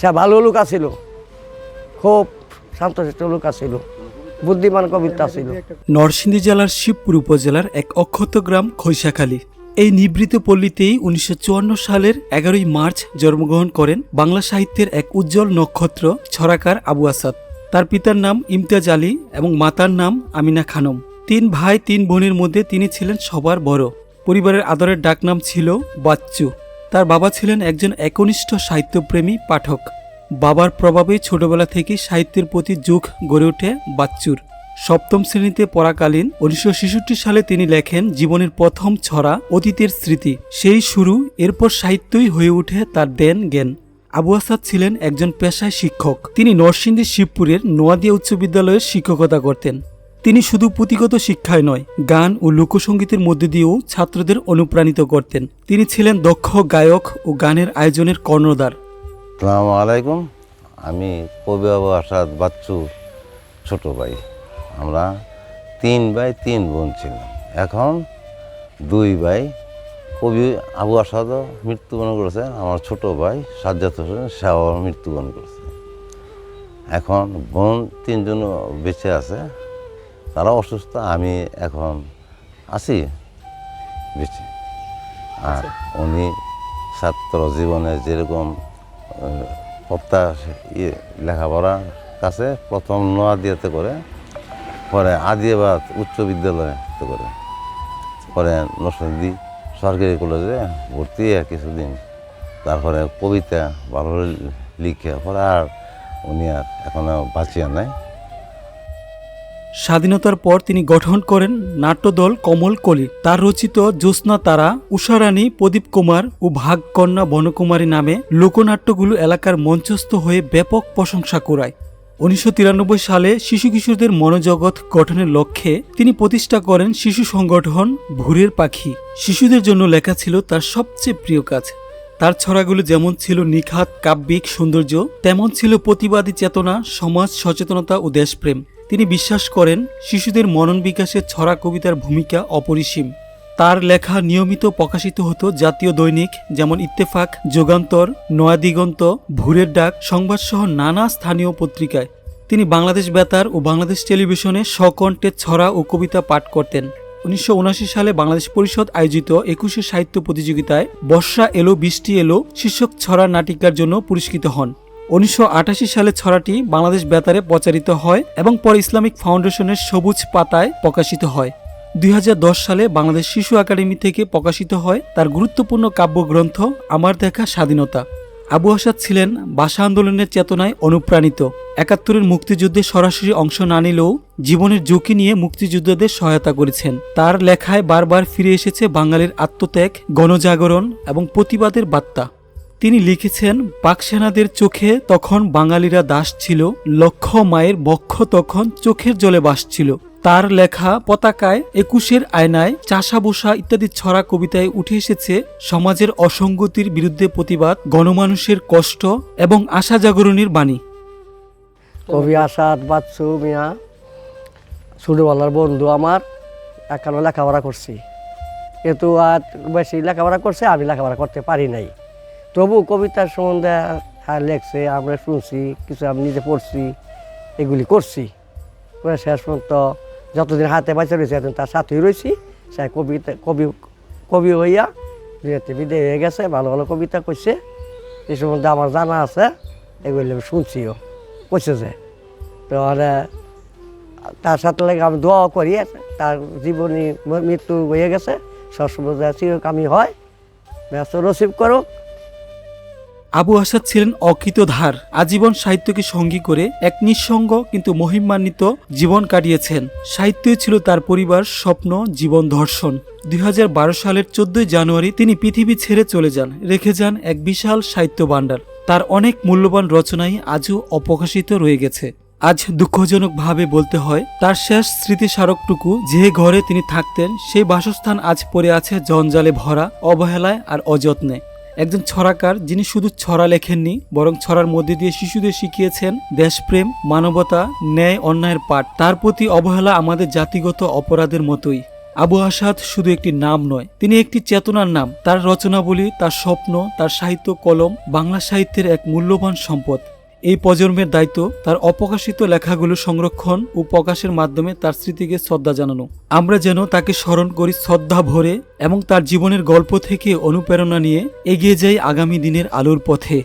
সে ভালো লোক আছিল। খুব শান্তশিষ্ট লোক আছিল। বুদ্ধিমান কবিতা ছিল নরসিংদী জেলার শিবপুর উপজেলার এক অক্ষত গ্রাম খৈশাখালী। এই নিবৃত পল্লীতেই উনিশশো চুয়ান্ন সালের এগারোই মার্চ জন্মগ্রহণ করেন বাংলা সাহিত্যের এক উজ্জ্বল নক্ষত্র ছড়াকার আবু আসাদ। তার পিতার নাম ইমতিয়াজ আলী এবং মাতার নাম আমিনা খানম। তিন ভাই, তিন বোনের মধ্যে তিনি ছিলেন সবার বড়। পরিবারের আদরের ডাকনাম ছিল বাচ্চু। তার বাবা ছিলেন একজন একনিষ্ঠ সাহিত্যপ্রেমী পাঠক। বাবার প্রভাবে ছোটবেলা থেকে সাহিত্যের প্রতি যুগ গড়ে ওঠে বাচ্চুর। সপ্তম শ্রেণীতে পড়াকালীন উনিশশো ছেষট্টি সালে তিনি লেখেন জীবনের প্রথম ছড়া অতীতের স্মৃতি। সেই শুরু, এরপর সাহিত্যই হয়ে ওঠে তার দেন জ্ঞান। আবু আসাদ ছিলেন একজন পেশায় শিক্ষক। তিনি নরসিংদী শিবপুরের নোয়াদিয়া উচ্চ বিদ্যালয়ের শিক্ষকতা করতেন। তিনি শুধু পুঁথিগত শিক্ষায় নয়, গান ও লোকসঙ্গীতের মধ্যে দিয়েও ছাত্রদের অনুপ্রাণিত করতেন। তিনি ছিলেন দক্ষ গায়ক ও গানের আয়োজনের কর্ণধার। আসসালামু আলাইকুম। আমি কবি আসাদ বাচ্চু, ছোট ভাই। আমরা তিন ভাই, তিন বোন ছিলাম। এখন দুই ভাই। কবি আবু আসাদও মৃত্যুবরণ করেছে, আমার ছোট ভাই সাজ্জাদ হোসেন, সেও মৃত্যুবরণ করেছে। এখন বোন তিনজন বেঁচে আছে। তারা অসুস্থ আমি এখন আছি বেশি আর উনি ছাত্র জীবনে যেরকম প্রত্যাশ ইয়ে লেখাপড়ার কাছে প্রথম নোয়াদিয়াতে করে পরে আদিয়াবাদ উচ্চ বিদ্যালয়তে করে পরে নরসিংদী সরকারি কলেজে ভর্তি হয়ে কিছুদিন তারপরে কবিতা ভালো লিখে পরে আর উনি আর এখনও বাঁচিয়া নাই। স্বাধীনতার পর তিনি গঠন করেন নাট্যদল কমল কলি। তার রচিত জ্যোৎস্না তারা উষারানী প্রদীপ কুমার ও ভাগকন্যা বনকুমারী নামে লোকনাট্যগুলো এলাকার মঞ্চস্থ হয়ে ব্যাপক প্রশংসা কুড়ায়। উনিশশো সালে শিশু কিশোরদের মনোজগৎ গঠনের লক্ষ্যে তিনি প্রতিষ্ঠা করেন শিশু সংগঠন ভুরের পাখি। শিশুদের জন্য লেখা ছিল তার সবচেয়ে প্রিয় কাজ। তার ছড়াগুলো যেমন ছিল নিখাত, কাব্যিক সৌন্দর্য, তেমন ছিল প্রতিবাদী চেতনা, সমাজ সচেতনতা ও দেশপ্রেম। তিনি বিশ্বাস করেন শিশুদের মনন বিকাশে ছড়া কবিতার ভূমিকা অপরিসীম। তার লেখা নিয়মিত প্রকাশিত হতো জাতীয় দৈনিক, যেমন ইত্তেফাক, যোগান্তর নয়াদিগন্ত ভুরের ডাক, সংবাদসহ নানা স্থানীয় পত্রিকায়। তিনি বাংলাদেশ বেতার ও বাংলাদেশ টেলিভিশনে স্বকণ্ঠে ছড়া ও কবিতা পাঠ করতেন। উনিশশো সালে বাংলাদেশ পরিষদ আয়োজিত একুশে সাহিত্য প্রতিযোগিতায় বর্ষা এলো, বৃষ্টি এলো, শীর্ষক ছড়া নাটিকার জন্য পুরস্কৃত হন। উনিশশো আঠাশি সালে ছড়াটি বাংলাদেশ বেতারে প্রচারিত হয় এবং পরে ইসলামিক ফাউন্ডেশনের সবুজ পাতায় প্রকাশিত হয়। দুই হাজার দশ সালে বাংলাদেশ শিশু একাডেমি থেকে প্রকাশিত হয় তার গুরুত্বপূর্ণ কাব্যগ্রন্থ আমার দেখা স্বাধীনতা। আবু আসাদ ছিলেন ভাষা আন্দোলনের চেতনায় অনুপ্রাণিত। একাত্তরের মুক্তিযুদ্ধে সরাসরি অংশ না নিলেও জীবনের ঝুঁকি নিয়ে মুক্তিযোদ্ধাদের সহায়তা করেছেন। তার লেখায় বারবার ফিরে এসেছে বাঙালির আত্মত্যাগ, গণজাগরণ এবং প্রতিবাদের বার্তা। তিনি লিখেছেন পাক সেনাদের চোখে তখন বাঙালিরা দাস ছিল, লক্ষ মায়ের বক্ষ তখন চোখের জলে বাসছিল তার লেখা পতাকায়, একুশের আয়নায় চাষা বসা ইত্যাদি ছড়া কবিতায় উঠে এসেছে সমাজের অসঙ্গতির বিরুদ্ধে প্রতিবাদ, গণমানুষের কষ্ট এবং আশা জাগরণের বাণী। কবি আসাদ বাচ্চু মিয়া, ছোটোবেলার বন্ধু আমার, একানো লেখাপড়া করছি। কিন্তু আর বেশি লেখাপড়া করছে, আমি লেখাপড়া করতে পারি নাই। তবু কবিতার সম্বন্ধে আর লেখছে, আমরা শুনছি, কিছু আমি নিজে পড়ছি, এগুলি করছি। করে শেষ পর্যন্ত যতদিন হাতে বাঁচে রয়েছে, এতদিন তার সাথেই রয়েছি। সে কবিতা কবি কবি হইয়া দুইতে বিদায় হয়ে গেছে, ভালো ভালো কবিতা কইছে। এই সম্বন্ধে আমার জানা আছে, এগুলি আমি শুনছিও, কইছে যে। তো তার সাথে লাগে আমি দোয়া করি, তার জীবনী মৃত্যু হয়ে গেছে সবসময় চিরকামী হয়। ব্যস্ত রসিভ করো আবু আসাদ ছিলেন অকৃতধার। আজীবন সাহিত্যকে সঙ্গী করে এক নিঃসঙ্গ কিন্তু মহিমান্বিত জীবন কাটিয়েছেন। সাহিত্যই ছিল তার পরিবার, স্বপ্ন, জীবন ধর্ষণ। দুই হাজার বারো সালের চোদ্দই জানুয়ারি তিনি পৃথিবী ছেড়ে চলে যান, রেখে যান এক বিশাল সাহিত্য ভাণ্ডার। তার অনেক মূল্যবান রচনাই আজও অপ্রকাশিত রয়ে গেছে। আজ দুঃখজনকভাবে বলতে হয়, তার শেষ স্মৃতিস্মারকটুকু যে ঘরে তিনি থাকতেন, সেই বাসস্থান আজ পড়ে আছে জঞ্জালে ভরা, অবহেলায় আর অযত্নে। একজন ছড়াকার যিনি শুধু ছড়া লেখেননি, বরং ছড়ার মধ্যে দিয়ে শিশুদের শিখিয়েছেন দেশপ্রেম, মানবতা, ন্যায়, অন্যায়ের পাঠ। তার প্রতি অবহেলা আমাদের জাতিগত অপরাধের মতোই। আবু আসাদ শুধু একটি নাম নয়, তিনি একটি চেতনার নাম। তার রচনাবলী, তার স্বপ্ন, তার সাহিত্য কলম, বাংলা সাহিত্যের এক মূল্যবান সম্পদ। এই প্রজন্মের দায়িত্ব তার অপ্রকাশিত লেখাগুলো সংরক্ষণ ও প্রকাশের মাধ্যমে তার স্মৃতিকে শ্রদ্ধা জানানো। আমরা যেন তাকে স্মরণ করি শ্রদ্ধা ভরে এবং তার জীবনের গল্প থেকে অনুপ্রেরণা নিয়ে এগিয়ে যাই আগামী দিনের আলোর পথে।